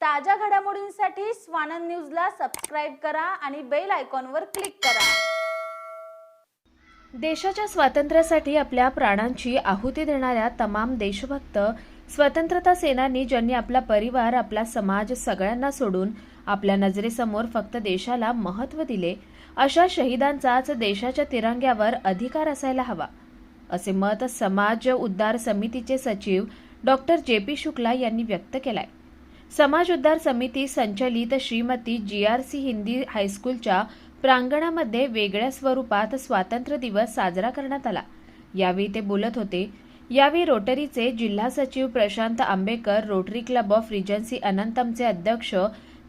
ताज्या घडामोडींसाठी स्वानंद न्यूजला सबस्क्राईब करा आणि बेल आयकॉनवर क्लिक करा. देशाच्या स्वातंत्र्यासाठी आपल्या प्राणांची आहुती देणाऱ्या तमाम देशभक्त स्वतंत्रता सेनानी ज्यांनी आपला परिवार आपला समाज सगळ्यांना सोडून आपल्या नजरेसमोर फक्त देशाला महत्त्व दिले अशा शहीदांचाच देशाच्या तिरंग्यावर अधिकार असायला हवा असे मत समाज उद्धार समितीचे सचिव डॉक्टर जे पी शुक्ला यांनी व्यक्त केलाय. समाज उद्धार समिती संचलित Shrimati G R C Hindi हायस्कूलच्या प्रांगणामध्ये वेगळ्या स्वरूपात स्वातंत्र्य दिवस साजरा करण्यात आला. यावेळी ते बोलत होते यावेळी रोटरीचे जिल्हा सचिव Prashant Ambekar Rotary club of Regency अनंतमचे अध्यक्ष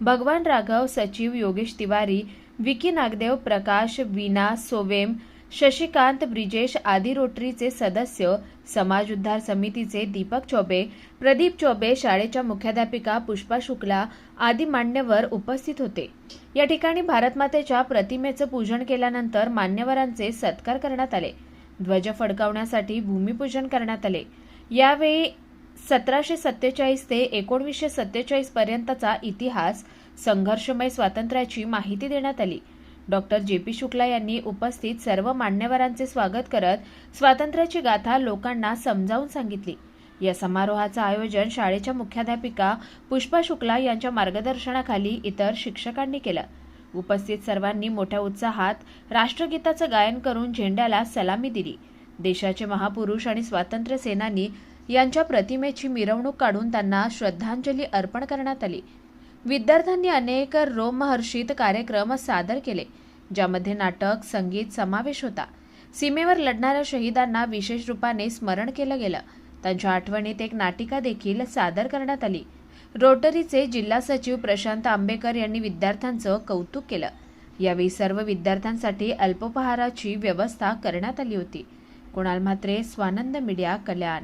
भगवान राघव सचिव योगेश तिवारी विकी नागदेव प्रकाश वीणा सोवेम शशिकांत ब्रिजेश आदी रोटरीचे सदस्य समाज उद्धार समितीचे दीपक चौबे प्रदीप चौबे शाळेच्या मुख्याध्यापिका पुष्पा शुक्ला आदी मान्यवर उपस्थित होते. या ठिकाणी भारतमातेच्या प्रतिमेचं पूजन केल्यानंतर मान्यवरांचे सत्कार करण्यात आले. ध्वज फडकावण्यासाठी भूमिपूजन करण्यात आले. यावेळी सतराशे सत्तेचाळीस ते एकोणवीसशे सत्तेचाळीस पर्यंतचा इतिहास संघर्षमय स्वातंत्र्याची माहिती देण्यात आली. डॉक्टर जे पी शुक्ला यांनी उपस्थित सर्व मान्यवरांचे स्वागत करत स्वातंत्र्याची गाथा लोकांना समजावून सांगितली. या समारोहाचं आयोजन शाळेच्या मुख्याध्यापिका पुष्पा शुक्ला यांच्या मार्गदर्शनाखाली इतर शिक्षकांनी केलं. उपस्थित सर्वांनी मोठ्या उत्साहात राष्ट्रगीताचं गायन करून झेंड्याला सलामी दिली. देशाचे महापुरुष आणि स्वातंत्र्य सेनानी यांच्या प्रतिमेची मिरवणूक काढून त्यांना श्रद्धांजली अर्पण करण्यात आली. विद्यार्थ्यांनी अनेक रोमहर्षित कार्यक्रम सादर केले ज्यामध्ये नाटक संगीत समावेश होता. सीमेवर लढणाऱ्या शहीदांना विशेष रूपाने स्मरण केलं गेलं. त्यांच्या आठवणीत एक नाटिका देखील सादर करण्यात आली. रोटरीचे जिल्हा सचिव प्रशांत आंबेकर यांनी विद्यार्थ्यांचं कौतुक केलं. यावेळी सर्व विद्यार्थ्यांसाठी अल्पोपहाराची व्यवस्था करण्यात आली होती. Kunal Mhatre Swanand media Kalyan.